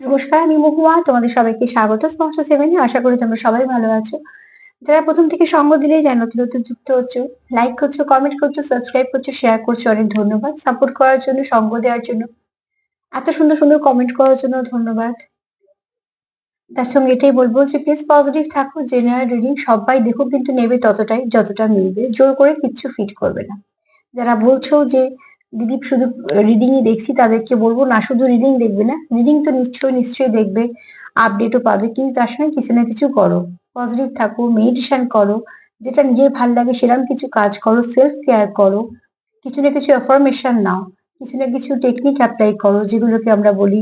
নমস্কার, আমি মহুয়া, তোমাদের সবাইকে স্বাগত। স্পষ্ট সেভেনে আশা করি তোমরা সবাই ভালো আছো। যারা প্রথম থেকে সঙ্গ দিলে যারা নতুন নতুন যুক্ত হচ্ছে লাইক করছ কমেন্ট করছ সাবস্ক্রাইব করছ শেয়ার করছ, অনেক ধন্যবাদ। সাপোর্ট করার জন্য, সঙ্গ দেওয়ার জন্য। এত সুন্দর সুন্দর কমেন্ট করার জন্য ধন্যবাদ। তার সঙ্গে এটাই বলব যে প্লিজ পজিটিভ থাকো জেনারেল রিডিং সবাই দেখো কিন্তু নেবে ততটাই, যতটা মিলবে। জোর করে কিচ্ছু ফিট করবে না। যারা বলছো যে দিদি শুধু রিডিংই দেখছি, তাদেরকে বলব, না শুধু রিডিং দেখবে না রিডিং তো নিশ্চয়ই নিশ্চয়ই দেখবে আপডেটও পাবে, কিন্তু তার সঙ্গে কিছু না কিছু করো। পজিটিভ থাকো মেডিটেশন করো, যেটা নিজের ভালো লাগে সেরকম কিছু কাজ করো সেলফ কেয়ার করো, কিছু না কিছু অ্যাফরমেশন নাও, কিছু না কিছু টেকনিক অ্যাপ্লাই করো, যেগুলোকে আমরা বলি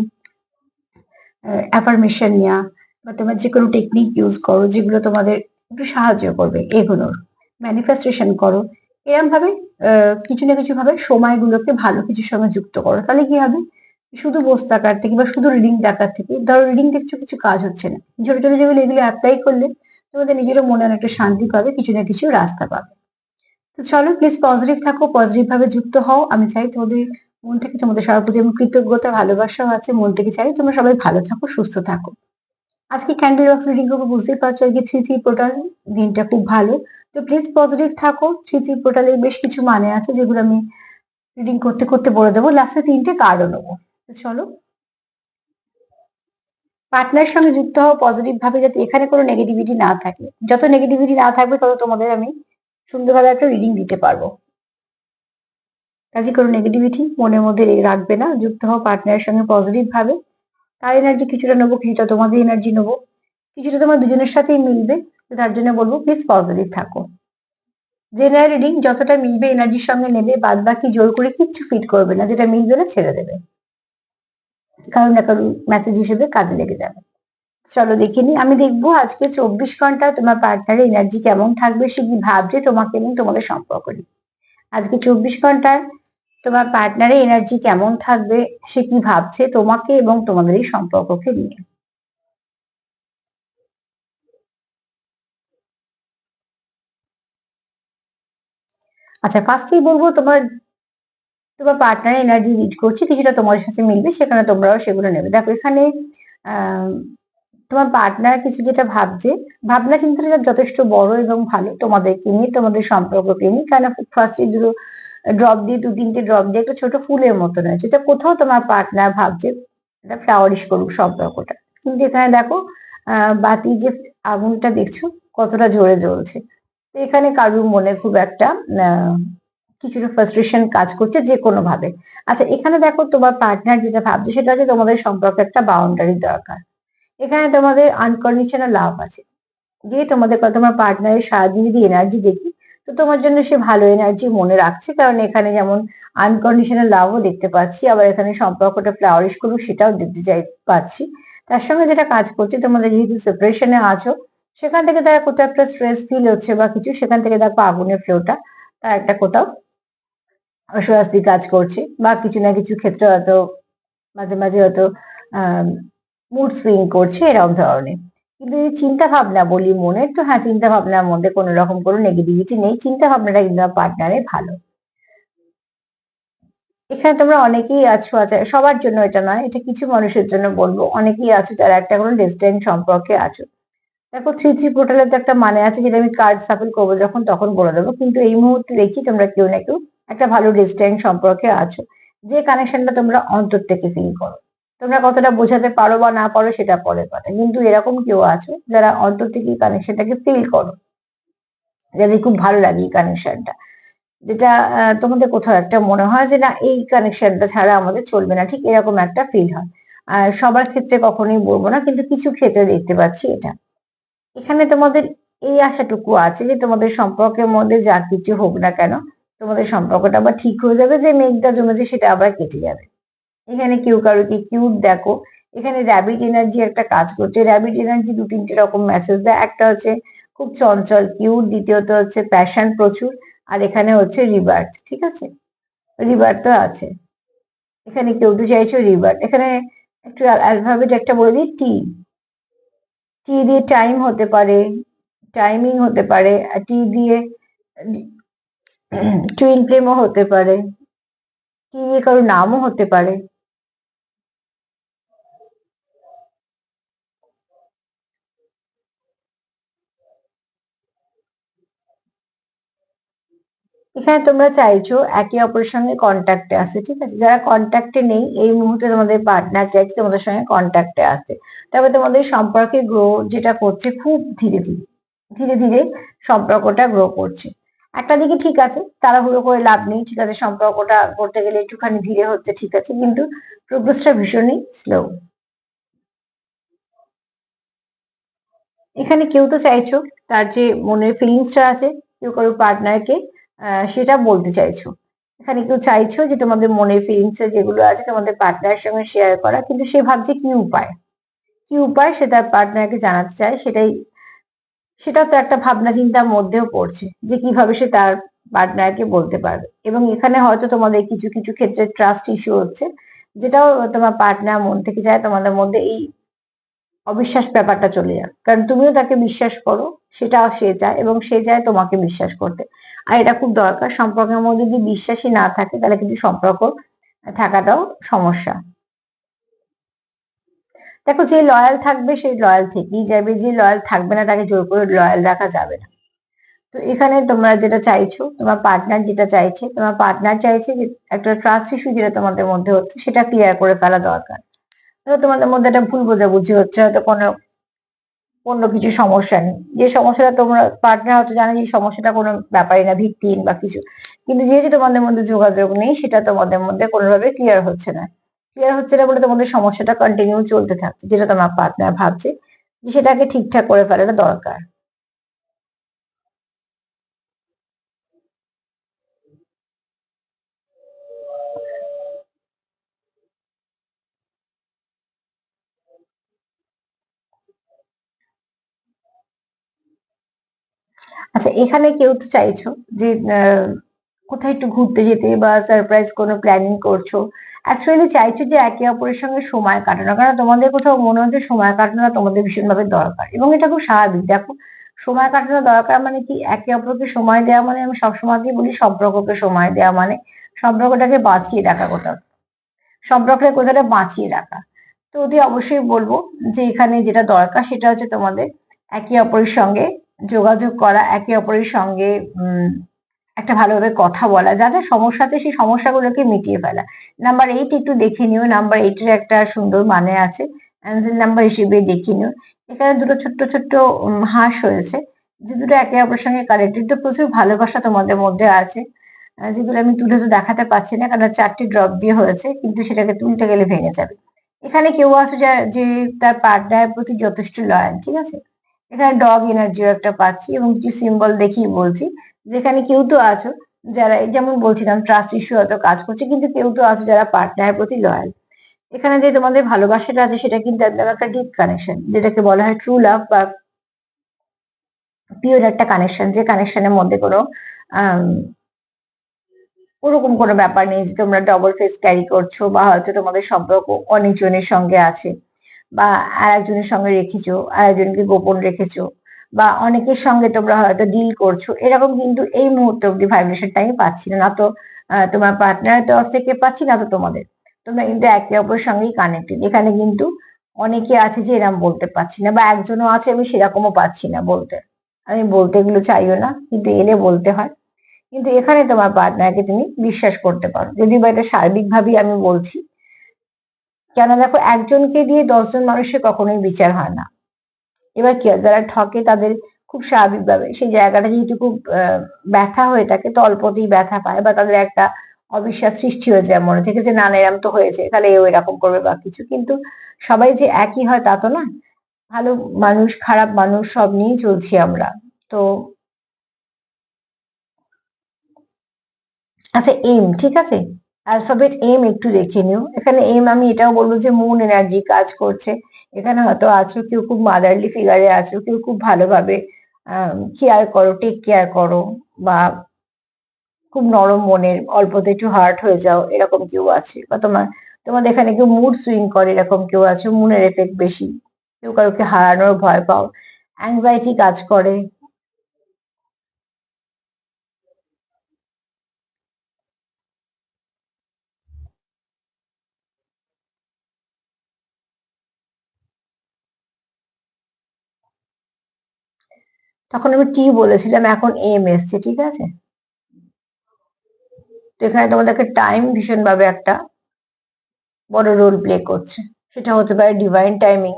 অ্যাফার্মেশন নেওয়া বা তোমার যে কোনো টেকনিক ইউজ করো, যেগুলো তোমাদের একটু সাহায্য করবে এগোনোর ম্যানিফেস্টেশন করো এরকম ভাবে কিছু না কিছু ভাবে সময়গুলোকে ভালো কিছুর সঙ্গে যুক্ত করো। তাহলে কি হবে? শুধু বসে থাকার থেকে বা শুধু রিডিং দেখার থেকে, ধরো রিডিং দেখছ কিছু কাজ হচ্ছে না। ছোট ছোট যেগুলো এগুলো অ্যাপ্লাই করলে তোমাদের নিজেরও মনে অনেকটা শান্তি পাবে, কিছু না কিছু রাস্তা পাবে। তো চলো প্লিজ পজিটিভ থাকো পজিটিভ ভাবে যুক্ত হও। আমি চাই তোমাদের মন থেকে তোমাদের সবার প্রতি কৃতজ্ঞতা, ভালোবাসাও আছে। মন থেকে চাই তোমরা সবাই ভালো থাকো, সুস্থ থাকো। আজকে ক্যান্ডেল বক্স রিডিং করব বুঝতেই পারছ, আজকে থ্রি থ্রি পোর্টাল দিনটা খুব ভালো। তো প্লিজ পজিটিভ থাকো থ্রি থ্রি পোর্টালের বেশ কিছু মানে আছে যেগুলো আমি রিডিং করতে করতে বলে দেবো। লাস্টে তিনটে কার্ডও নেব। চলো। পার্টনার সঙ্গে যুক্ত হও পজিটিভ ভাবে যাতে এখানে কোনো নেগেটিভিটি না থাকে। যত নেগেটিভিটি না থাকবে, তত তোমাদের আমি সুন্দরভাবে একটা রিডিং দিতে পারব। কাজে কোনো নেগেটিভিটি মনের মধ্যে রাখবে না। যুক্ত হও পার্টনারের সঙ্গে পজিটিভ ভাবে। তার এনার্জি কিছুটা নেব, কিছুটা তোমাদের এনার্জি নেব, কিছুটা তোমার দুজনের সাথেই মিলবে তার জন্য বলব প্লিজ পজিটিভ থাকো। জেনারেল রিডিং যতটা মিলবে এনার্জির সঙ্গে নেবে বাদ বাকি জোর করে কিচ্ছু ফিট করবে না, যেটা মিলবে না ছেড়ে দেবে। কারণ না কারণ মেসেজ হিসেবে কাজে লেগে যাবে। চলো দেখে নি, আমি দেখব আজকে চব্বিশ ঘণ্টা তোমার পার্টনারের এনার্জি কেমন থাকবে, সে কি ভাবছে তোমাকে এবং তোমাদের সম্পর্ক নিয়ে। আজকে চব্বিশ ঘণ্টার তোমার পার্টনারের এনার্জি কেমন থাকবে, সে কি ভাবছে তোমাকে এবং তোমাদের এই সম্পর্ককে নিয়ে? আচ্ছা ফার্স্টেই বলব তোমার তোমার পার্টনার এনার্জি রিড করছে, কিছুটা তোমার সাথে মিলবে, সেখানে তোমরাও সেগুলো নেবে। দেখো, এখানে তোমার পার্টনার কিছু যেটা ভাবছে, ভাবনা চিন্তাটা যথেষ্ট বড় এবং ভালো তোমাদেরকে নিয়ে, তোমাদের সম্পর্ককে নিয়ে। কেন ফার্স্টে দুটো ড্রপ দিয়ে, দু তিনটে ড্রপ দিয়ে একটা ছোট ফুলের মতো রয়েছে। এটা কোথাও তোমার পার্টনার ভাবছে, এটা ফ্লাওয়ারিশ করুক সম্পর্কটা কিন্তু এখানে দেখো বাতি যে আগুনটা দেখছ, কতটা জোরে জ্বলছে। তো এখানে কারুর মনে খুব একটা কিছুটা ফ্রাস্ট্রেশন কাজ করছে যে কোনো ভাবে। আচ্ছা এখানে দেখো তোমার পার্টনার যেটা ভাবছে, সেটা হচ্ছে তোমাদের সম্পর্কে একটা বাউন্ডারি দরকার। এখানে তোমাদের আনকন্ডিশনাল লাভ আছে। যে তোমাদের, তোমার পার্টনারের সারাদিন যদি এনার্জি দেখি তো তোমার জন্য সে ভালো এনার্জি মনে রাখছে, কারণ এখানে যেমন আনকন্ডিশনাল লাভও দেখতে পাচ্ছি, আবার এখানে সম্পর্কটা ফ্লাওয়ারিশ করুক সেটাও দেখতে চাই, পাচ্ছি। তার সঙ্গে যেটা কাজ করছে, তোমাদের যেহেতু সেপারেশনে আছো, সেখান থেকে তারা কোথাও একটা স্ট্রেস ফিল হচ্ছে বা কিছু, সেখান থেকে দেখো আগুনের ফ্লোটা তার একটা কোথাও অস্বস্তি কাজ করছে, বা কিছু না কিছু ক্ষেত্রে হয়তো মাঝে মাঝে হয়তো মুড সুইং করছে, এরকম ধরনের। কিন্তু এই চিন্তা ভাবনা বলি মনে তো হ্যাঁ চিন্তা ভাবনার মধ্যে কোনো রকম কোনো নেগেটিভিটি নেই। চিন্তা ভাবনাটা কিন্তু পার্টনারে ভালো। এখানে তোমরা অনেকেই আছো আচ্ছা সবার জন্য এটা নয়, এটা কিছু মানুষের জন্য বলব। অনেকেই আছো যারা একটা কোনো ডিস্টেন্স সম্পর্কে আছো। দেখো থ্রি থ্রি পোর্টালের তো একটা মানে আছে যেটা আমি কার্ড সাফল করব যখন, তখন বলে দেবো। কিন্তু এই মুহূর্তে দেখি তোমরা কেউ না কেউ একটা ভালো ডিস্টেন্স সম্পর্কে আছো। যে কানেকশনটা তোমরা অন্তর থেকে ফিল করো। তোমরা কতটা বোঝাতে পারো বা না পারো সেটা পরের কথা কিন্তু এরকম কেউ আছে যারা অন্তর থেকে কানেকশনটাকে ফিল করো। যাদের খুব ভালো লাগে এই কানেকশনটা যেটা তোমাদের কোথাও একটা মনে হয় যে না, এই কানেকশনটা ছাড়া আমাদের চলবে না। ঠিক এরকম একটা ফিল হয়। আর সবার ক্ষেত্রে কখনোই বলব না, কিন্তু কিছু ক্ষেত্রে দেখতে পাচ্ছি এটা। এখানে তোমাদের এই আশাটুকু আছে যে তোমাদের সম্পর্কের মধ্যে যা কিছু হোক না কেন, তোমাদের সম্পর্কটা আবার ঠিক হয়ে যাবে যে মেঘটা জমেছে সেটা আবার কেটে যাবে। এখানে কেউ কারও কি কিউট দেখো, এখানে র্যাবিট এনার্জি একটা কাজ করছে। র্যাবিট এনার্জি দু তিনটে রকম মেসেজ দেয়। একটা হচ্ছে খুব চঞ্চল কিউট দ্বিতীয়ত হচ্ছে প্যাশন প্রচুর, আর এখানে হচ্ছে রিবার্ট ঠিক আছে? রিবার্ট তো আছে। এখানে কেউ তো চাইছো রিবার্ট এখানে একটু অ্যালফাবেট একটা বলে দিই টি টি দিয়ে টাইম হতে পারে টাইমিং হতে পারে টি দিয়ে টুইন ফ্লেমও হতে পারে। টি দিয়ে কারোর নামও হতে পারে। এখানে তোমরা চাইছো একে অপরের সঙ্গে কন্ট্যাক্টে আসতে, ঠিক আছে? যারা কন্ট্যাক্টে নেই, এই মুহূর্তে তোমাদের পার্টনার চাইছে তোমাদের সঙ্গে কন্ট্যাক্টে আসতে। তবে তোমাদের সম্পর্কে গ্রো যেটা করছে খুব ধীরে ধীরে ধীরে ধীরে সম্পর্কটা গ্রো করছে। একটা দিকে ঠিক আছে, তাড়াহুড়ো করে লাভ নেই, ঠিক আছে? সম্পর্কটা করতে গেলে একটুখানি ধীরে হচ্ছে, ঠিক আছে? কিন্তু প্রোগ্রেসটা ভীষণই স্লো এখানে কেউ তো চাইছো তার যে মনের ফিলিংসটা আছে, কেউ কারও পার্টনারকে সেটা বলতে চাইছো। এখানে কেউ চাইছো যে তোমাদের মনের ফিলিংস যেগুলো আছে তোমাদের পার্টনারের সঙ্গে শেয়ার করা, কিন্তু সে ভাবছে কি উপায়? কি উপায়? সে তার পার্টনারকে জানাতে চায়, সেটাই, সেটা তো একটা ভাবনা চিন্তার মধ্যেও পড়ছে যে কীভাবে সে তার পার্টনারকে বলতে পারবে। এবং এখানে হয়তো তোমাদের কিছু কিছু ক্ষেত্রে ট্রাস্ট ইস্যু হচ্ছে, যেটাও তোমার পার্টনার মন থেকে চায় তোমাদের মধ্যে এই অবিশ্বাস ব্যাপারটা চলে যাক কারণ তুমিও তাকে বিশ্বাস করো, সেটাও সে চায় এবং সে চায় তোমাকে বিশ্বাস করতে। আর এটা খুব দরকার, সম্পর্কের মধ্যে যদি বিশ্বাসই না থাকে, তাহলে কিন্তু সম্পর্ক থাকাটাও সমস্যা। দেখো, যে লয়াল থাকবে সেই লয়াল থেকেই যাবে। যে লয়াল থাকবে না, তাকে জোর করে লয়াল রাখা যাবে না। তো এখানে তোমরা যেটা চাইছো, তোমার পার্টনার যেটা চাইছে, তোমার পার্টনার চাইছে যে একটা ট্রাস্ট ইস্যু যেটা তোমাদের মধ্যে হচ্ছে, সেটা ক্লিয়ার করে ফেলা দরকার। তোমাদের মধ্যে একটা ভুল বোঝাবুঝি হচ্ছে, হয়তো কোনো অন্য কিছু সমস্যা নেই। যে সমস্যাটা তোমরা পার্টনার হয়তো জানে যে সমস্যাটা কোনো ব্যাপারই না ভিত্তিহীন বা কিছু। কিন্তু যেহেতু তোমাদের মধ্যে যোগাযোগ নেই, সেটা তোমাদের মধ্যে কোনোভাবে ক্লিয়ার হচ্ছে না। ক্লিয়ার হচ্ছে না বলে তোমাদের সমস্যাটা কন্টিনিউ চলতে থাকছে, যেটা তোমার পার্টনার ভাবছে যে সেটাকে ঠিকঠাক করে ফেলাটা দরকার। আচ্ছা এখানে কেউ তো চাইছো যে কোথায় একটু ঘুরতে যেতে বা সারপ্রাইজ কোনো প্ল্যানিং করছ? অ্যাকচুয়ালি চাইছো যে একে অপরের সঙ্গে সময় কাটানো, কারণ তোমাদের কোথাও মনে হচ্ছে সময় কাটানো তোমাদের ভীষণভাবে দরকার এবং এটা খুব স্বাভাবিক। দেখো, সময় কাটানো দরকার মানে কি? একে অপরকে সময় দেওয়া মানে আমি সবসময়তেই বলি সম্পর্ককে সময় দেওয়া মানে সম্পর্কটাকে বাঁচিয়ে রাখা কোথাও। সম্পর্কের কোথাটা বাঁচিয়ে রাখা। তো অতি অবশ্যই বলব যে এখানে যেটা দরকার সেটা হচ্ছে তোমাদের একে অপরের সঙ্গে যোগাযোগ করা একে অপরের সঙ্গে একটা ভালোভাবে কথা বলা, যা যা সমস্যা আছে সেই সমস্যাগুলোকে মিটিয়ে ফেলা। নাম্বার এইট একটু দেখে নিও নাম্বার এইটের একটা সুন্দর মানে আছে অ্যান্সেল নাম্বার হিসেবে দেখে নিও। এখানে দুটো ছোট্ট ছোট্ট হাঁস হয়েছে যে দুটো একে অপরের সঙ্গে কানেক্টেড তো প্রচুর ভালোবাসা তোমাদের মধ্যে আছে যেগুলো আমি তুলে তো দেখাতে পারছি না, কারণ চারটি ড্রপ দিয়ে হয়েছে, কিন্তু সেটাকে তুলতে গেলে ভেঙে যাবে। এখানে কেউ আছে যে তার পার্টনারের প্রতি যথেষ্ট লয়াল ঠিক আছে? এখানে ডগ এনার্জিও একটা পাচ্ছি এবং কিছু সিম্বল দেখেই বলছি। যেখানে কেউ তো আছো, যারা যেমন বলছিলাম ট্রাস্ট ইস্যু হয়তো কাজ করছে, কিন্তু কেউ তো আছো যারা পার্টনারের প্রতি লয়াল এখানে যে তোমাদের ভালোবাসাটা আছে, সেটা কিন্তু একদম একটা ডিপ কানেকশন যেটাকে বলা হয় ট্রু লাভ বা পিওর একটা কানেকশন যে কানেকশনের মধ্যে কোনো ওরকম কোনো ব্যাপার নেই যে তোমরা ডবল ফেস ক্যারি করছ বা হয়তো তোমাদের সম্পর্ক অনেকজনের সঙ্গে আছে। বা আর একজনের সঙ্গে রেখেছো আর একজনকে গোপন রেখেছো, বা অনেকের সঙ্গে তোমরা হয়তো ডিল করছ, এরকম কিন্তু এই মুহূর্তে অব্দি ভাইব্রেশনটা আমি পাচ্ছি না। তো তোমার পার্টনারের তরফ থেকে পাচ্ছি, না তো তোমাদের। তোমরা কিন্তু একে অপরের সঙ্গেই কানেক্টেড এখানে কিন্তু অনেকে আছে যে এরকম বলতে পারছি না, বা একজনও আছে আমি সেরকমও পাচ্ছি না বলতে। আমি বলতে এগুলো চাইও না, কিন্তু এলে বলতে হয়। কিন্তু এখানে তোমার পার্টনারকে তুমি বিশ্বাস করতে পারো। যদি বা এটা সার্বিকভাবেই আমি বলছি কেন দেখো, একজনকে দিয়ে দশজন মানুষের কখনোই বিচার হয় না। এবার কি যারা ঠকে তাদের খুব স্বাভাবিকভাবে সেই জায়গাটা যেহেতু খুব ব্যথা হয়ে থাকে তো অল্পতেই ব্যথা পায় বা তাদের একটা অবিশ্বাস সৃষ্টি হয়ে যায়, মনে থেকে যে না এরম তো হয়েছে, তাহলে এও এরকম করবে বা কিছু। কিন্তু সবাই যে একই হয় তা তো না ভালো মানুষ, খারাপ মানুষ সব নিয়েই চলছি আমরা। তো আচ্ছা এম ঠিক আছে? অ্যালফাবেট এম একটু দেখে নিও। এখানে এম আমি এটাও বলব যে মুন এনার্জি কাজ করছে। এখানে হয়তো আছো কেউ খুব মাদারলি ফিগারে আছো, কেউ খুব ভালোভাবে কেয়ার করো টেক কেয়ার করো বা খুব নরম মনের, অল্পতে একটু হার্ট হয়ে যাও, এরকম কেউ আছে। বা তোমার, তোমাদের এখানে কেউ মুড সুইং করে, এরকম কেউ আছে মুনের এফেক্ট বেশি। কেউ কারোকে হারানোর ভয় পাও। অ্যাংজাইটি কাজ করে। তখন আমি টি বলেছিলাম, এখন এম এসছে, ঠিক আছে? তো এখানে তোমাদেরকে টাইম ভীষণভাবে একটা বড় রোল প্লে করছে। সেটা হতে পারে ডিভাইন টাইমিং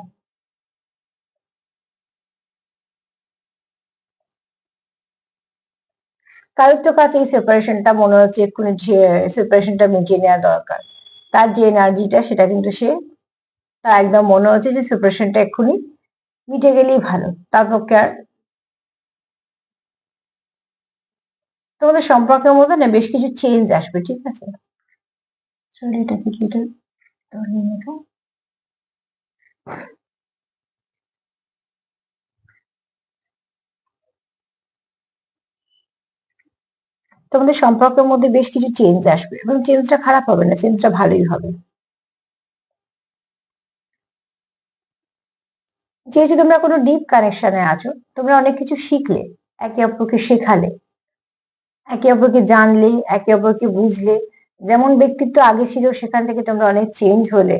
কারোর তো কাছে এই সেপারেশনটা মনে হচ্ছে এক্ষুনি সেপারেশনটা মিটিয়ে নেওয়া দরকার। তার যে এনার্জিটা সেটা কিন্তু সে, তার একদম মনে হচ্ছে যে সেপারেশনটা এক্ষুনি মিটে গেলেই ভালো। তার পক্ষে আর তোমাদের সম্পর্কের মধ্যে না বেশ কিছু চেঞ্জ আসবে ঠিক আছে? এটা থেকে এটা ধরিয়ে নেব। তোমাদের সম্পর্কের মধ্যে বেশ কিছু চেঞ্জ আসবে এবং চেঞ্জটা খারাপ হবে না চেঞ্জটা ভালোই হবে। যেহেতু তোমরা কোনো ডিপ কানেকশনে আছো তোমরা অনেক কিছু শিখলে একে অপরকে শেখালে। একে অপরকে জানলে, একে অপরকে বুঝলে, যেমন ব্যক্তিত্ব আগে ছিল সেখান থেকে তোমরা অনেক চেঞ্জ হলে।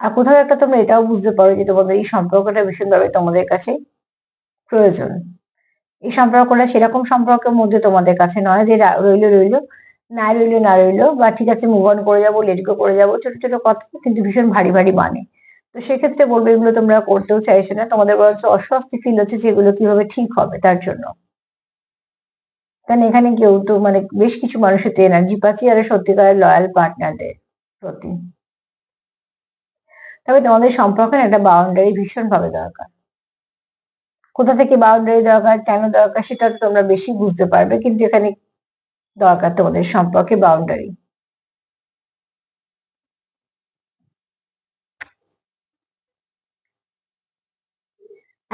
আর কোথাও একটা তোমরা এটাও বুঝতে পারো যে তোমাদের এই সম্পর্কটা ভীষণভাবে তোমাদের কাছে প্রয়োজন। এই সম্পর্কটা সেরকম সম্পর্কের মধ্যে তোমাদের কাছে নয় যে রইল রইল, না রইল না রইল, বা ঠিক আছে মুভ অন করে যাব লেটগো করে যাব, ছোট ছোট কথা, কিন্তু ভীষণ ভারী ভারী মানে। তো সেক্ষেত্রে বলব, এগুলো তোমরা করতেও চাইছো না। তোমাদের বরঞ্চ অস্বস্তি ফিল হচ্ছে যে এগুলো কীভাবে ঠিক হবে তার জন্য। কারণ এখানে কেউ তো মানে বেশ কিছু মানুষের তো এনার্জি পাচ্ছি আর সত্যিকারের লয়াল পার্টনারদের প্রতি। তবে তোমাদের সম্পর্কের একটা বাউন্ডারি ভীষণ ভাবে দরকার। কোথা থেকে বাউন্ডারি দরকার, কেন দরকার, সেটা তো তোমরা বেশি বুঝতে পারবে, কিন্তু এখানে দরকার তোমাদের সম্পর্কে বাউন্ডারি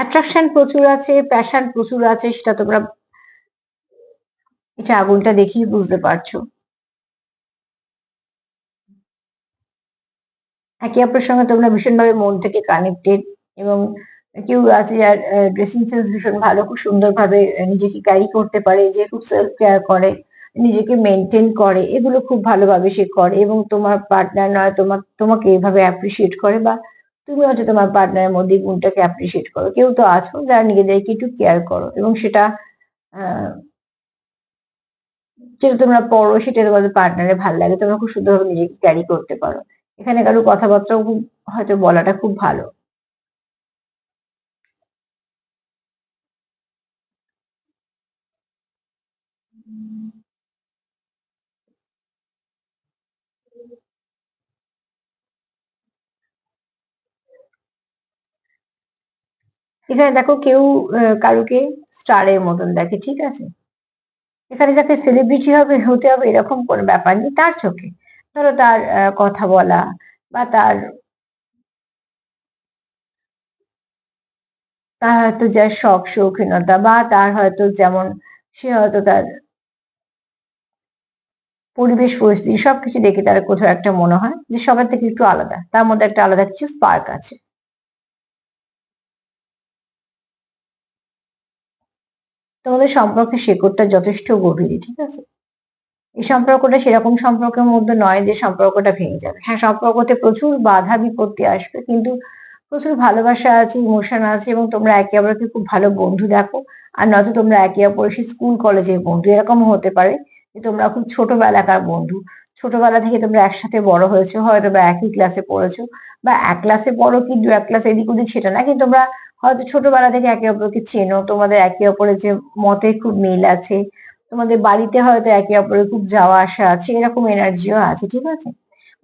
অ্যাট্রাকশন প্রচুর আছে প্যাশন প্রচুর আছে, সেটা তোমরা এটা আগুনটা দেখেই বুঝতে পারছ। একে অপরের সঙ্গে তোমরা ভীষণভাবে মন থেকে কানেক্টেড এবং কেউ আছে যার ড্রেসিং সেন্স ভীষণ ভালো, খুব সুন্দরভাবে নিজেকে ক্যারি করতে পারে, যে খুব সেলফ কেয়ার করে, নিজেকে মেনটেন করে, এগুলো খুব ভালোভাবে সে করে এবং তোমার পার্টনার নয় তোমার তোমাকে এভাবে অ্যাপ্রিসিয়েট করে বা তুমি হয়তো তোমার পার্টনারের মধ্যে গুণটাকে অ্যাপ্রিসিয়েট করো। কেউ তো আছো যারা নিজেদেরকে একটু কেয়ার করো এবং সেটা যেটা তোমরা পড়ো সেটা তোমাদের পার্টনারে ভালো লাগে, তোমরা খুব সুন্দরভাবে নিজেকে ক্যারি করতে পারো। এখানে কারও কথাবার্তাও খুব, হয়তো বলাটা খুব ভালো। এখানে দেখো কেউ কারুকে স্টারের মতন দেখে, ঠিক আছে? এখানে যাকে সেলিব্রিটি হবে, হতে হবে এরকম কোনো ব্যাপার নেই, তার চোখে। ধরো তার কথা বলা বা তার তার হয়তো যা শখ, শৌখিনতা বা তার হয়তো যেমন, সে হয়তো তার পরিবেশ, পরিস্থিতি সবকিছু দেখে তার কোথাও একটা মনে হয় যে সবার থেকে একটু আলাদা। তার মধ্যে একটা আলাদা কিছু স্পার্ক আছে। তোমাদের সম্পর্কের শেকড়টা যথেষ্ট গভীরই ঠিক আছে? এই সম্পর্কটা সেরকম সম্পর্কের মধ্যে নয় যে সম্পর্কটা ভেঙে যাবে। হ্যাঁ সম্পর্কতে প্রচুর বাধা বিপত্তি আসবে, কিন্তু প্রচুর ভালোবাসা আছে ইমোশন আছে, এবং তোমরা একে অপরকে খুব ভালো বন্ধু দেখো। আর নয়তো তোমরা একে অপরের স্কুল কলেজের বন্ধু, এরকমও হতে পারে যে তোমরা খুব ছোটবেলাকার বন্ধু। ছোটবেলা থেকে তোমরা একসাথে বড় হয়েছো হয়তো বা একই ক্লাসে পড়েছো, বা এক ক্লাসে পড়ো কি দু এক ক্লাস এদিক ওদিক সেটা না, কিন্তু তোমরা হয়তো ছোটবেলা থেকে একে অপরকে চেনো, তোমাদের একে অপরের যে মতে খুব মিল আছে, তোমাদের বাড়িতে হয়তো একে অপরের খুব যাওয়া আসা আছে, এরকম এনার্জিও আছে, ঠিক আছে?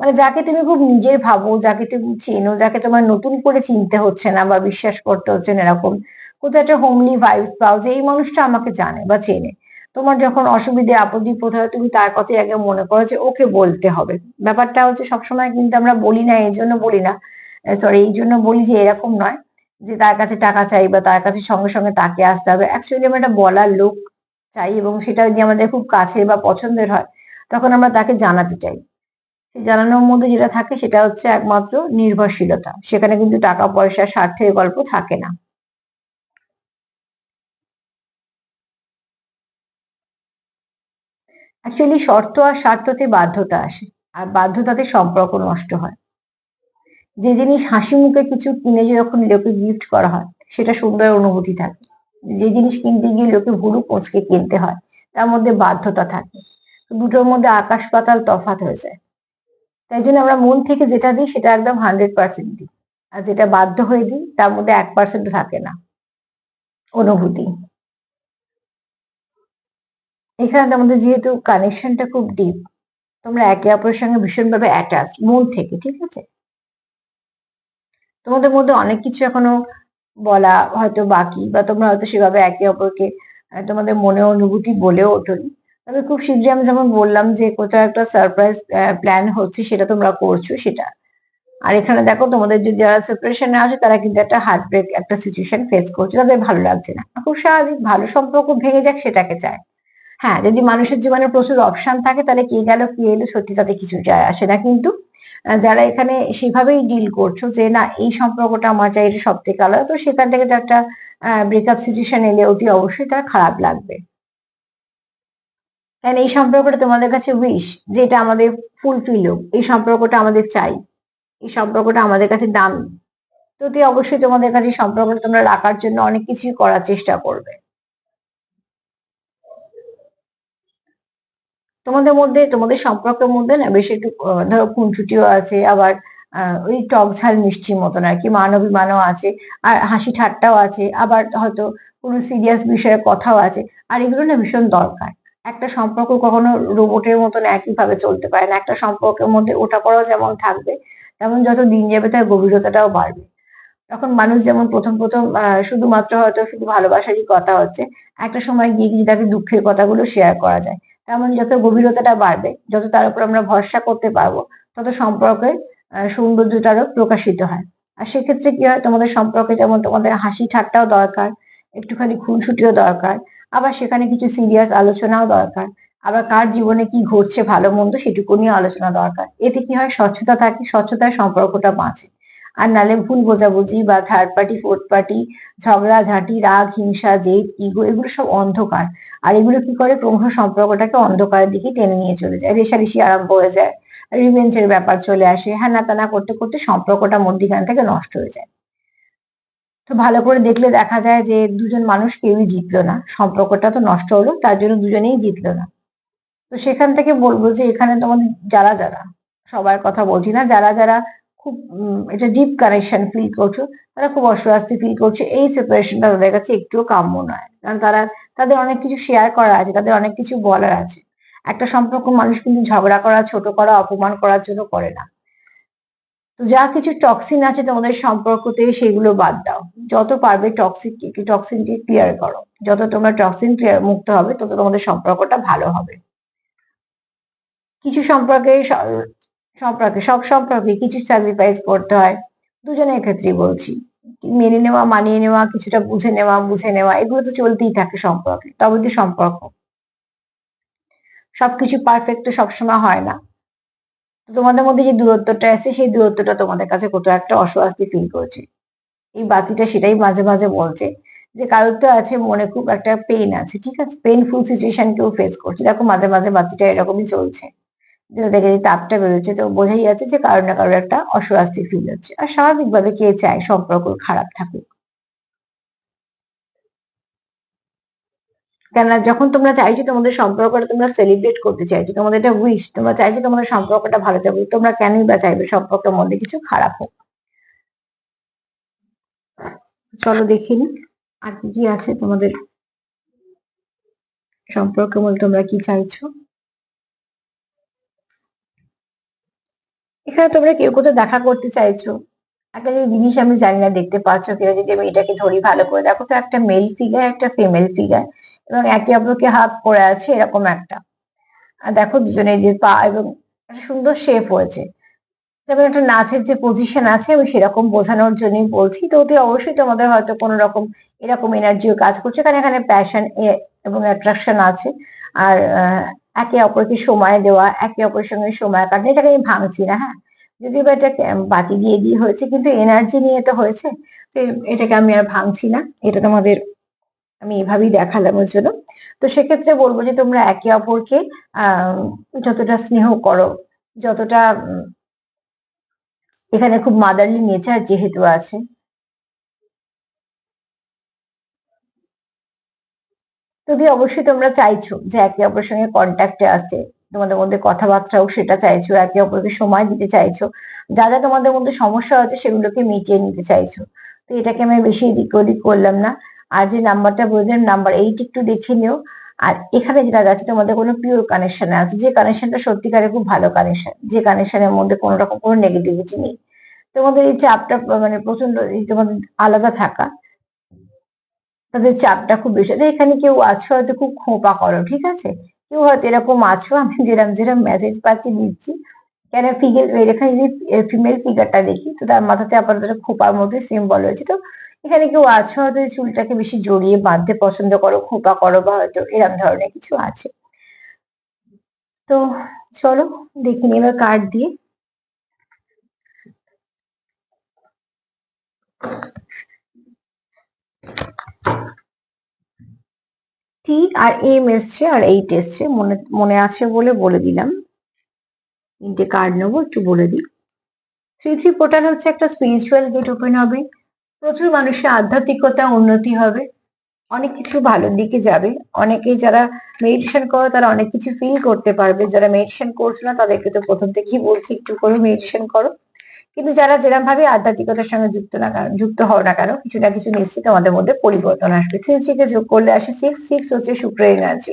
মানে যাকে তুমি খুব নিজের ভাবো, যাকে তুমি চেনো, যাকে তোমার নতুন করে চিনতে হচ্ছে না বা বিশ্বাস করতে হচ্ছে না এরকম, কোথাও একটা হোমলি ভাইবস পাও যে এই মানুষটা আমাকে জানে বা চেনে। তোমার যখন অসুবিধে, আপদ বিপদ হয় তুমি তার কথাই আগে মনে করো যে ওকে বলতে হবে। ব্যাপারটা হচ্ছে সবসময় কিন্তু আমরা বলি না, এই জন্য বলি না সরি এই জন্য বলি যে এরকম নয়। যে তার কাছে টাকা চাই বা তার কাছে সঙ্গে সঙ্গে তাকে আসতে হবে। অ্যাকচুয়ালি আমরা একটা বলার লোক চাই এবং সেটা যদি আমাদের খুব কাছে বা পছন্দের হয়, তখন আমরা তাকে জানাতে চাই। জানানোর মধ্যে যেটা থাকে সেটা হচ্ছে একমাত্র নির্ভরশীলতা। সেখানে কিন্তু টাকা, পয়সা, স্বার্থের গল্প থাকে না। অ্যাকচুয়ালি শর্ত আর স্বার্থতে বাধ্যতা আসে। আর বাধ্যতাতে সম্পর্ক নষ্ট হয়। যে জিনিস হাসি মুখে কিছু কিনে যখন লোকে গিফট করা হয়, সেটা সুন্দর অনুভূতি থাকে। যে জিনিস কিনতে গিয়ে লোকে ভুরু কোঁচকে কিনতে হয়, তার মধ্যে বাধ্যতা থাকে। দুটোর মধ্যে আকাশ পাতাল তফাত হয়ে যায়। তাই জন্য আমরা মন থেকে যেটা দিই, সেটা একদম হান্ড্রেড পার্সেন্ট দিই। আর যেটা বাধ্য হয়ে দিই, তার মধ্যে এক পার্সেন্ট থাকে না। অনুভূতি। এখানে তোমাদের যেহেতু কানেকশনটা খুব ডিপ তোমরা একে অপরের সঙ্গে ভীষণভাবে অ্যাটাচ মন থেকে, ঠিক আছে? তোমাদের মধ্যে অনেক কিছু এখনও বলা হয়তো বাকি বা তোমরা হয়তো সেভাবে একে অপরকে তোমাদের মনে অনুভূতি বলেও ওঠোনি। তবে খুব শীঘ্রই আমি যেমন বললাম যে কোথাও একটা সারপ্রাইজ প্ল্যান হচ্ছে সেটা তোমরা করছ সেটা। আর এখানে দেখো তোমাদের যে যারা সেপারেশনে আছে তারা কিন্তু একটা হার্ট ব্রেক একটা সিচুয়েশন ফেস করছে, তাদের ভালো লাগছে না। খুব স্বাভাবিক, ভালো সম্পর্ক ভেঙে যাক সেটাকে চায়। হ্যাঁ যদি মানুষের জীবনে প্রচুর অপশন থাকে তাহলে কে গেল, কি এলো, সত্যি তাতে কিছু যায় আসে না কিন্তু যারা এখানে সেভাবেই ডিল করছ যে, না, এই সম্পর্কটা আমার চাই, এটা সব থেকে আলাদা। তো সেখান থেকে তো একটা ব্রেকআপ সিচুয়েশন এলে অতি অবশ্যই তার খারাপ লাগবে। কারণ এই সম্পর্কটা তোমাদের কাছে উইশ যে এটা আমাদের ফুলফিল হোক। এই সম্পর্কটা আমাদের চাই। এই সম্পর্কটা আমাদের কাছে দাম। তো অবশ্যই তোমাদের কাছে সম্পর্কটা তোমরা রাখার জন্য অনেক কিছুই করার চেষ্টা করবে। তোমাদের মধ্যে, তোমাদের সম্পর্কের মধ্যে না বেশ একটু ধরো খুনছুটিও আছে, আবার ওই টক ঝাল মিষ্টির মতন আর কি মানও আছে, আর হাসি ঠাট্টাও আছে, আবার হয়তো কোনো সিরিয়াস বিষয়ে কথাও আছে, আর এগুলো না ভীষণ দরকার। একটা সম্পর্ক কখনো রোবটের মতন একইভাবে চলতে পারে না, একটা সম্পর্কের মধ্যে ওটা পড়াও যেমন থাকবে, তেমন যত দিন যাবে তার গভীরতাটাও বাড়বে। তখন মানুষ যেমন প্রথম প্রথম শুধুমাত্র হয়তো শুধু ভালোবাসারই কথা হচ্ছে, একটা সময় গিয়ে গিয়ে তাকে দুঃখের কথাগুলো শেয়ার করা যায়। তেমন যত গভীরতাটা বাড়বে, যত তার উপর আমরা ভরসা করতে পারব, তত সম্পর্কের সৌন্দর্যটারও প্রকাশিত হয়। আর সেক্ষেত্রে কি হয়, তোমাদের সম্পর্কে যেমন তোমাদের হাসি ঠাট্টাও দরকার, একটুখানি খুনসুটিও দরকার, আবার সেখানে কিছু সিরিয়াস আলোচনাও দরকার, আবার কার জীবনে কি ঘটছে ভালো মন্দ সেটুকু নিয়ে আলোচনা দরকার। এতে কি হয়, স্বচ্ছতা থাকে, স্বচ্ছতার সম্পর্কটা বাঁচে। আর নালে ভুল বোঝাবুঝি বা থার্ড পার্টি ফোর্থ পার্টি ঝগড়া, ঝাঁটি, রাগ, হিংসা, জেদ ইগো এগুলো সব অন্ধকার। আর এগুলো কি করে? ক্রমশ সম্পর্কটাকে অন্ধকারের দিকে টেনে নিয়ে চলে যায়, রেশারেশি আরম্ভ হয়ে যায় রিভেঞ্জের ব্যাপার চলে আসে হ্যানা তানা করতে করতে সম্পর্কটা মধ্যিখান থেকে নষ্ট হয়ে যায়। তো ভালো করে দেখলে দেখা যায় যে দুজন মানুষ কেউই জিতলো না, সম্পর্কটা তো নষ্ট হলো, তার জন্য দুজনেই জিতলো না। তো সেখান থেকে বলব যে এখানে তোমাদের যারা যারা, সবার কথা বলছি না, যারা যারা খুব এটা ডিপ কানেকশন ফিল করছ, তারা খুব অস্বস্তি ফিল করছে, এই সেপারেশনটা তাদের কাছে একটুও কাম্য নয়। কারণ তারা, তাদের অনেক কিছু শেয়ার করা আছে, তাদের অনেক কিছু বলার আছে। একটা সম্পর্ক মানুষ কিন্তু ঝগড়া করা, ছোট করা, অপমান করার জন্য করে না। তো যা কিছু টক্সিন আছে তোমাদের সম্পর্কতে সেগুলো বাদ দাও। যত পারবে টক্সিক টক্সিনকে ক্লিয়ার করো। যত তোমরা টক্সিন ক্লিয়ার মুক্ত হবে, তত তোমাদের সম্পর্কটা ভালো হবে। কিছু সম্পর্কে সম্পর্কে, সব সম্পর্কে কিছু স্যাক্রিফাইস করতে হয়। দুজনের ক্ষেত্রেই বলছি। মেনে নেওয়া, মানিয়ে নেওয়া, কিছুটা বুঝে নেওয়া বুঝে নেওয়া, এগুলো তো চলতেই থাকে সম্পর্কে, তবে তো সম্পর্ক। সবকিছু পারফেক্ট তো সবসময় হয় না। তোমাদের মধ্যে যে দূরত্বটা আছে, সেই দূরত্বটা তোমাদের কাছে কোথাও একটা অস্বস্তি ফিল করছে। এই বাতিটা সেটাই মাঝে মাঝে বলছে যে কারোর তো আছে মনে খুব একটা পেন আছে, ঠিক আছে? পেনফুল সিচুয়েশন কেউ ফেস করছে। দেখো মাঝে মাঝে বাতিটা এরকমই চলছে। দেখে যে তাপটা বেরোচ্ছে, তো বোঝাই যাচ্ছে যে কারোর না কারোর একটা অস্বস্তি ফিল হচ্ছে। আর স্বাভাবিকভাবে কে চায় সম্পর্ক খারাপ থাকুক। কেননা যখন তোমরা চাইছো তোমাদের সম্পর্কটা তোমরা সেলিব্রেট করতে চাইছো তোমাদের এটা উইশ তোমরা চাইছো তোমাদের সম্পর্কটা ভালো যাবে তোমরা কেনই বা চাইবে সম্পর্কের মধ্যে কিছু খারাপ হোক। চলো দেখিনি আর কি কি আছে তোমাদের সম্পর্কের মধ্যে তোমরা কি চাইছো। এখানে তোমরা কেউ কোথাও দেখা করতে চাইছো? একটা যে জিনিস আমি জানি না, দেখতে পাচ্ছ কিনা, যদি আমি এটাকে ধরি ভালো করে, দেখো তো একটা মেল ফিগার একটা ফিমেল ফিগার এবং একে অপরকে হাত করে আছে, এরকম একটা। আর দেখো দুজনে যে পা এবং একটা সুন্দর শেপ হয়েছে। যেমন একটা নাচের যে পজিশন আছে, আমি সেরকম বোঝানোর জন্যই বলছি। তো ওতে অবশ্যই তোমাদের হয়তো কোনো রকম এরকম এনার্জিও কাজ করছে। কারণ এখানে প্যাশন এবং অ্যাট্রাকশন আছে। আর একে অপরকে সময় দেওয়া, একে অপরের সঙ্গে সময় কাটানো, এটাকে আমি ভাঙছি না হ্যাঁ? যদিও বা এটা বাতি দিয়ে দিয়ে হয়েছে, কিন্তু এনার্জি নিয়ে তো হয়েছে, তো এটাকে আমি আর ভাঙছি না, এটা তোমাদের আমি এভাবেই দেখালাম ওর জন্য। তো সেক্ষেত্রে বলব যে তোমরা একে অপরকে যতটা স্নেহ করো, যতটা এখানে খুব মাদারলি নেচার যেহেতু আছে যদি অবশ্যই তোমরা চাইছো যে একে অপরের সঙ্গে কন্ট্যাক্টে আসতে। তোমাদের মধ্যে কথাবার্তাও সেটা চাইছো, একে অপরকে সময় দিতে চাইছো। যা যা তোমাদের মধ্যে সমস্যা আছে সেগুলোকে মিটিয়ে নিতে চাইছো। তো এটাকে আমি বেশি এদিক ওদিক করলাম না। আর যে নাম্বারটা বললাম, নাম্বার এইট একটু দেখে নিও। আর এখানে যেটা যাচ্ছে তোমাদের কোনো পিওর কানেকশন আছে। যে কানেকশনটা সত্যিকারে খুব ভালো কানেকশন যে কানেকশনের মধ্যে কোনো রকম কোনো নেগেটিভিটি নেই। তোমাদের এই চাপটা মানে প্রচণ্ড তোমাদের আলাদা থাকা। তাদের চাপটা খুব বেশি আছে। এখানে কেউ আছো হয়তো খুব খোঁপা করো, ঠিক আছে? কেউ হয়তো এরকম আছো, আমি যেরকম যেরকম মেসেজ পাচ্ছি দিচ্ছি কেন ফিগেল এখানে যদি ফিমেল ফিগারটা দেখি, তো তার মাথাতে আপাতত খোপার মধ্যে সিম্বল রয়েছে। তো এখানে কেউ আছো হয়তো চুলটাকে বেশি জড়িয়ে বাঁধতে পছন্দ করো খোপা করো বা হয়তো এরম ধরনের কিছু আছে। তো চলো, দেখে নিই এবার কার্ড দিয়ে। টি আর এম এসছে, আর এইট এসছে, মনে মনে আছে বলে বলে দিলাম। তিনটে কার্ড নেব, একটু বলে দিই। থ্রি থ্রি পোর্টাল হচ্ছে একটা স্পিরিচুয়াল গেট ওপেন হবে। প্রচুর মানুষের আধ্যাত্মিকতা উন্নতি হবে। অনেক কিছু ভালোর দিকে যাবে। অনেকেই যারা মেডিটেশন করো, তারা অনেক কিছু ফিল করতে পারবে। যারা মেডিটেশন করছ না, তাদেরকে তো প্রথম থেকেই বলছি, একটু করে মেডিটেশন করো। কিন্তু যারা যেরকম ভাবে আধ্যাত্মিকতার সঙ্গে যুক্ত না যুক্ত হও না কেন, কিছু না কিছু নিশ্চিত আমাদের মধ্যে পরিবর্তন আসবে। থ্রি থ্রিকে যোগ করলে আসে সিক্স সিক্স হচ্ছে শুক্রের এনার্জি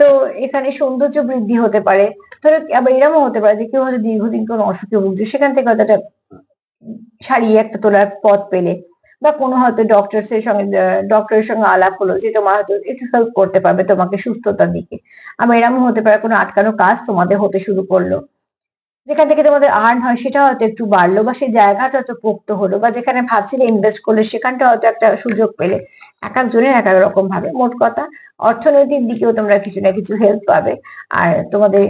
তো এখানে সৌন্দর্য বৃদ্ধি হতে পারে। ধরো আবার এরমও হতে পারে যে কেউ হয়তো দীর্ঘদিন কোনো অসুখে ভুগছে, সেখান থেকে হয়তো সারিয়ে একটা তোলার পথ পেলে, বা কোনো হয়তো ডক্টর এর সঙ্গে ডক্টরের সঙ্গে আলাপ হলো যে তোমার হয়তো একটু হেল্প করতে পারবে তোমাকে সুস্থতার দিকে। আবার এরমও হতে পারে কোনো আটকানো কাজ তোমাদের হতে শুরু করল। যেখান থেকে তোমাদের আর্ন হয়, সেটা হয়তো একটু বাড়লো বা সেই জায়গাটা হয়তো পোক্ত হলো বা যেখানে ভাবছিলে ইনভেস্ট করলে সেখানটা হয়তো একটা সুযোগ পেলে। এক একজনের এক এক রকম ভাবে। মোট কথা, অর্থনৈতিক দিকেও তোমরা কিছু না কিছু হেল্প পাবে। আর তোমাদের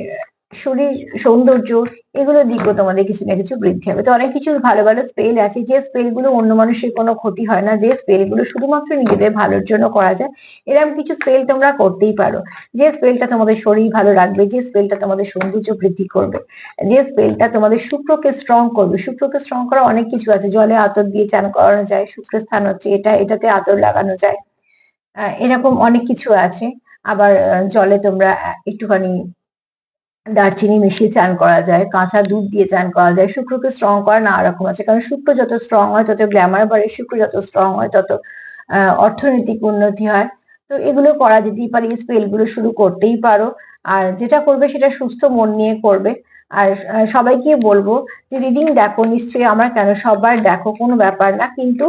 শরীর, সৌন্দর্য এগুলোর দিকেও তোমাদের কিছু না কিছু বৃদ্ধি হবে। তো অনেক কিছু ভালো ভালো স্পেল আছে, যে স্পেলগুলো অন্য মানুষের কোনো ক্ষতি হয় না, যে স্পেলগুলো শুধুমাত্র নিজেদের ভালোর জন্য করা যায়, এরকম কিছু স্পেল তোমরা করতেই পারো। যে স্পেলটা তোমাদের শরীর ভালো রাখবে, যে স্পেলটা তোমাদের সৌন্দর্য বৃদ্ধি করবে, যে স্পেলটা তোমাদের শুক্রকে স্ট্রং করবে। শুক্রকে স্ট্রং করা অনেক কিছু আছে, জলে আতর দিয়ে চান করানো যায়, শুক্রের স্থান হচ্ছে এটা, এটাতে আতর লাগানো যায়। এরকম অনেক কিছু আছে। আবার জলে তোমরা একটুখানি দারচিনি মিশিয়ে চান করা যায়, কাঁচা দুধ দিয়ে চান করা যায়, শুক্রকে স্ট্রং করা নানা রকম আছে। কারণ শুক্র যত স্ট্রং হয়, তত গ্ল্যামার বাড়ে, শুক্র যত স্ট্রং হয়, তত অর্থনৈতিক উন্নতি হয়। তো এগুলো করা যেতেই পারে স্পেলগুলো শুরু করতেই পারো। আর যেটা করবে সেটা সুস্থ মন নিয়ে করবে। আর সবাইকে বলব যে রিডিং দেখো নিশ্চয়ই, আমার কেন সবার দেখো কোনো ব্যাপার না, কিন্তু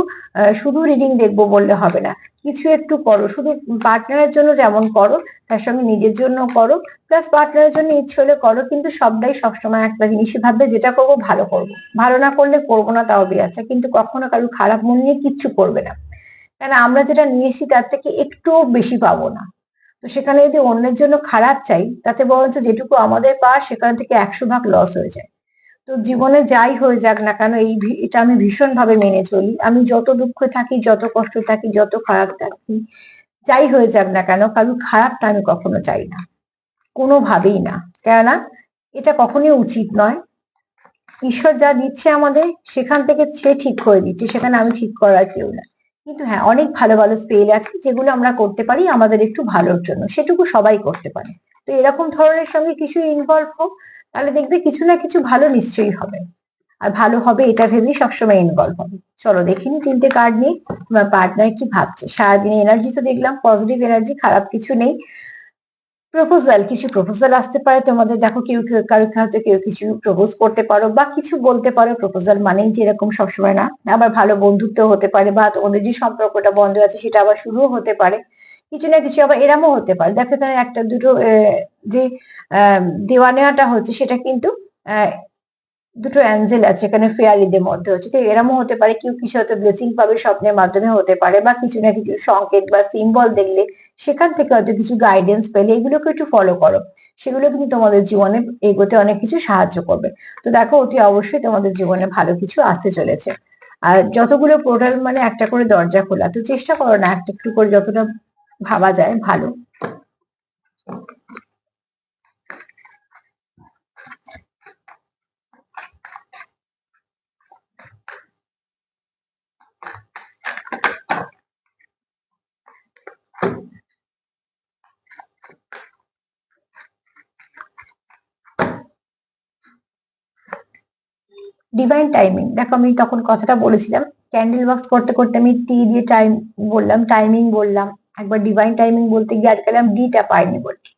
শুধু রিডিং দেখব বললে হবে না। কিছু একটু করো, শুধু পার্টনারের জন্য যেমন করো, তার সঙ্গে নিজের জন্য করো প্লাস পার্টনারের জন্য ইচ্ছে হলে করো, কিন্তু সবটাই সবসময় একটা জিনিসই ভাববে যেটা করব ভালো করব। ভালো না করলে করব না, তাও বেয়াচ্ছে কিন্তু কখনো কারও খারাপ মন নিয়ে কিচ্ছু করবে না। কেন আমরা যেটা নিয়ে এসি তার থেকে একটুও বেশি পাবো না। তো সেখানে যদি অন্যের জন্য খারাপ চাই, তাতে বরঞ্চ যেটুকু আমাদের পা সেখান থেকে একশো ভাগ লস হয়ে যায়। তো জীবনে যাই হয়ে যাক না কেন, এই এটা আমি ভীষণ ভাবে মেনে চলি। আমি যত দুঃখ থাকি, যত কষ্ট থাকি, যত খারাপ থাকি, যাই হয়ে যাক না কেন, কারোর খারাপটা আমি কখনো চাই না। কোনোভাবেই না। কেননা, এটা কখনোই উচিত নয়। ঈশ্বর যা দিচ্ছে আমাদের, সেখান থেকে সে ঠিক করে দিচ্ছে। সেখানে আমি ঠিক করার কেউ না। কিন্তু হ্যাঁ অনেক ভালো ভালো স্পেল আছে যেগুলো আমরা করতে পারি আমাদের একটু ভালোর জন্য। সেটুকু সবাই করতে পারে। তো এরকম ধরনের সঙ্গে কিছু ইনভলভ হোক, তাহলে দেখবে কিছু না কিছু ভালো নিশ্চয়ই হবে। আর ভালো হবে এটা ভেবে সবসময় ইনভলভ হবে। চলো দেখিনি তিনটে কার্ড নিয়ে তোমার পার্টনার কি ভাবছে। সারাদিন এনার্জি তো দেখলাম পজিটিভ এনার্জি খারাপ কিছু নেই। প্রপোজাল কিছু প্রপোজাল আসতে পারে তোমাদের দেখো কেউ কেউ, কারও হয়তো কেউ কিছু প্রপোজ করতে পারো বা কিছু বলতে পারো। প্রপোজাল মানেই যে এরকম সবসময় না, আবার ভালো বন্ধুত্ব হতে পারে বা তোমাদের যে সম্পর্কটা বন্ধ আছে সেটা আবার শুরুও হতে পারে। কিছু না কিছু আবার এরমও হতে পারে। দেখো একটা দুটো যে দেওয়া নেওয়াটা হচ্ছে সেটা কিন্তু দুটো অ্যাঞ্জেল আছে এখানে ফেয়ারিদের মধ্যে হচ্ছে। তো এরমও হতে পারে, কেউ কিছু হয়তো ব্লেসিং পাবে স্বপ্নের মাধ্যমে হতে পারে, বা কিছু না কিছু সংকেত বা সিম্বল দেখলে সেখান থেকে হয়তো কিছু গাইডেন্স পেলে এগুলোকে একটু ফলো করো। সেগুলো কিন্তু তোমাদের জীবনে এগোতে অনেক কিছু সাহায্য করবে। তো দেখো, অতি অবশ্যই তোমাদের জীবনে ভালো কিছু আসতে চলেছে। আর যতগুলো পোর্টাল মানে একটা করে দরজা খোলা, তো চেষ্টা করো না, একটা একটু করে যতটা ভাবা যায় ভালো। ডিভাইন টাইমিং দেখো, আমি তখন কথাটা বলেছিলাম। ক্যান্ডেল বক্স করতে করতে আমি টি দিয়ে টাইম বললাম টাইমিং বললাম। একবার ডিভাইন টাইমিং বলতে গিয়ে আটকালাম ডিটা পাইনি বলি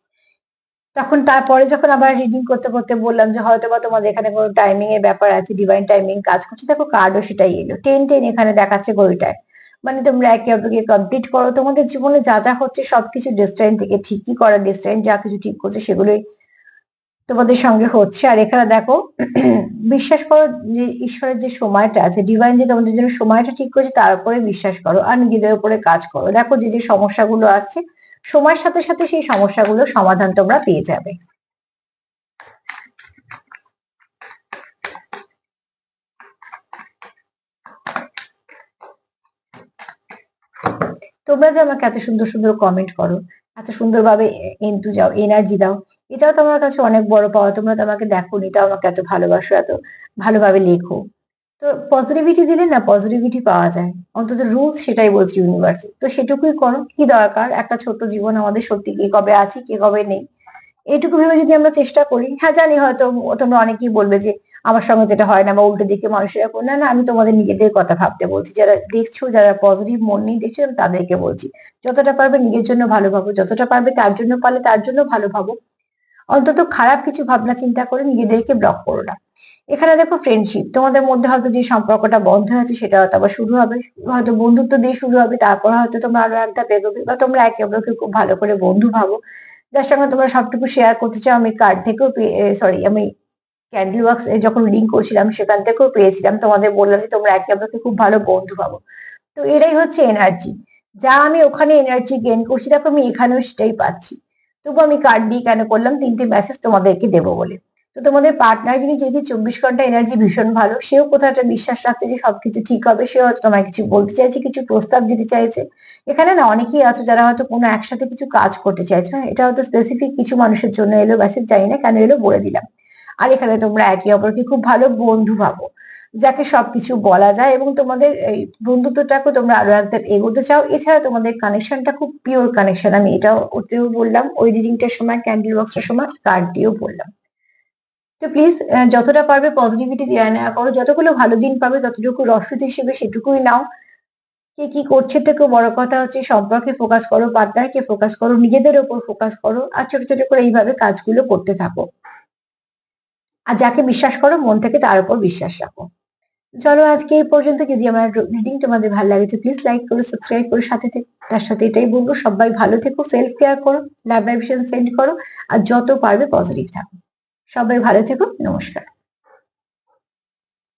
তখন তারপরে যখন আবার রিডিং করতে করতে বললাম যে হয়তো বা তোমাদের এখানে কোনো টাইমিং এর ব্যাপার আছে ডিভাইন টাইমিং কাজ করছে। দেখো কার্ডও সেটাই এলো। টেন টেন এখানে দেখাচ্ছে ঘড়িটায়। মানে তোমরা একে অপরকে কমপ্লিট করো। তোমাদের জীবনে যা যা হচ্ছে সবকিছু ডিস্টাইন থেকে ঠিকই করা। ডিস্টাইন যা কিছু ঠিক করছে সেগুলোই তোমাদের সঙ্গে হচ্ছে। আর এখানে দেখো, বিশ্বাস করো যে ঈশ্বরের যে সময়টা আছে ডিভাইন যে তোমাদের জন্য সময়টা ঠিক করেছে, তার উপরে বিশ্বাস করো। আর নিজেদের উপরে কাজ করো। দেখো যে যে সমস্যাগুলো আসছে সময়ের সাথে সাথে সেই সমস্যাগুলো সমাধান তোমরা পেয়ে যাবে। তোমরা যে আমাকে এত সুন্দর সুন্দর কমেন্ট করো, এত সুন্দরভাবে এন্টু যাও এনার্জি দাও এটাও তোমার কাছে অনেক বড় পাওয়া, তোমরা তো আমাকে দেখো এটাও আমাকে এত ভালোবাসো, এত ভালোভাবে লেখো। তো পজিটিভিটি দিলে না পজিটিভিটি পাওয়া যায়। অন্তত রুলস সেটাই বলছি ইউনিভার্সে তো সেটুকুই করো, কি দরকার? একটা ছোট জীবন আমাদের সত্যি কে কবে আছি, কে কবে নেই। এইটুকু ভেবে যদি আমরা চেষ্টা করি হ্যাঁ জানি হয়তো তোমরা অনেকেই বলবে যে আমার সঙ্গে যেটা হয় না বা উল্টো দিকে মানুষেরা না না, আমি তোমাদের নিজেদের কথা ভাবতে বলছি। যারা দেখছ, যারা পজিটিভ মন নিয়ে দেখছ, তাদেরকে বলছি, যতটা পারবে নিজের জন্য ভালো ভাবো, যতটা পারবে তার জন্য পারলে তার জন্য ভালো ভাবো। অন্তত খারাপ কিছু ভাবনা চিন্তা করে নিজেদেরকে ব্লক করো না। এখানে দেখো ফ্রেন্ডশিপ তোমাদের মধ্যে হয়তো যে সম্পর্কটা বন্ধ হয়েছে সেটা হয়তো আবার শুরু হবে। হয়তো বন্ধুত্ব দিয়ে শুরু হবে, তারপর হয়তো তোমরা আরও একটা এগোবে বা তোমরা একে অপরকে খুব ভালো করে বন্ধু ভাবো। যার সঙ্গে তোমরা সবটুকু শেয়ার করতে চাও, আমি কার্ড থেকেও সরি আমি ক্যান্ডেল ওয়ার্কস যখন রিডিং করছিলাম সেখান থেকেও পেয়েছিলাম। তোমাদের বললাম যে তোমরা একে অপরকে খুব ভালো বন্ধু ভাবো। তো এটাই হচ্ছে এনার্জি যা আমি ওখানে এনার্জি গেন করছি, দেখো আমি এখানেও সেটাই পাচ্ছি। তবু আমি কার্ড দিয়ে কেন করলাম? তিনটে মেসেজ তোমাদেরকে দেবো বলে। তো তোমাদের পার্টনার যদি যদি চব্বিশ ঘণ্টা এনার্জি ভীষণ ভালো, সেও কোথাও একটা বিশ্বাস রাখছে যে সবকিছু ঠিক হবে, সেও হয়তো তোমায় কিছু বলতে চাইছে, কিছু প্রস্তাব দিতে চাইছে। এখানে না অনেকেই আছে যারা হয়তো কোনো একসাথে কিছু কাজ করতে চাইছো এটা হয়তো স্পেসিফিক কিছু মানুষের জন্য এলো মেসেজ চাই না, কেন এলো বলে দিলাম। আর এখানে তোমরা একে অপরকে খুব ভালো বন্ধু ভাবো। যাকে সবকিছু বলা যায় এবং তোমাদের এই বন্ধুত্বটাকে তোমরা আরও একদম এগোতে চাও। এছাড়া তোমাদের কানেকশনটা খুব পিওর কানেকশন আমি এটাও ওতেও বললাম। ওই রিডিংটার সময় ক্যান্ডেল বক্সের সময় কার্ড দিয়েও বললাম। তো প্লিজ যতটা পারবে পজিটিভিটি দেওয়া নেওয়া করো। যতগুলো ভালো দিন পাবে, ততটুকু রসদ হিসেবে সেটুকুই নাও। কে কি করছে থেকে বড় কথা হচ্ছে, সম্পর্কে ফোকাস করো পার্টনারকে ফোকাস করো, নিজেদের ওপর ফোকাস করো আর ছোট ছোট করে এইভাবে কাজগুলো করতে থাকো। আর যাকে বিশ্বাস করো, মন থেকে তার উপর বিশ্বাস রাখো। চলো আজকে এই পর্যন্ত। যদি আমার রিডিং তোমাদের ভালো লাগে প্লিজ লাইক করো সাবস্ক্রাইব করো, সাথে তার সাথে এটাই বলব, সবাই ভালো থেকো সেলফ কেয়ার করো লাভ ভাইব্রেশন সেন্ড করো, আর যত পারবে পজিটিভ থাকো। সবাই ভালো থেকো, নমস্কার।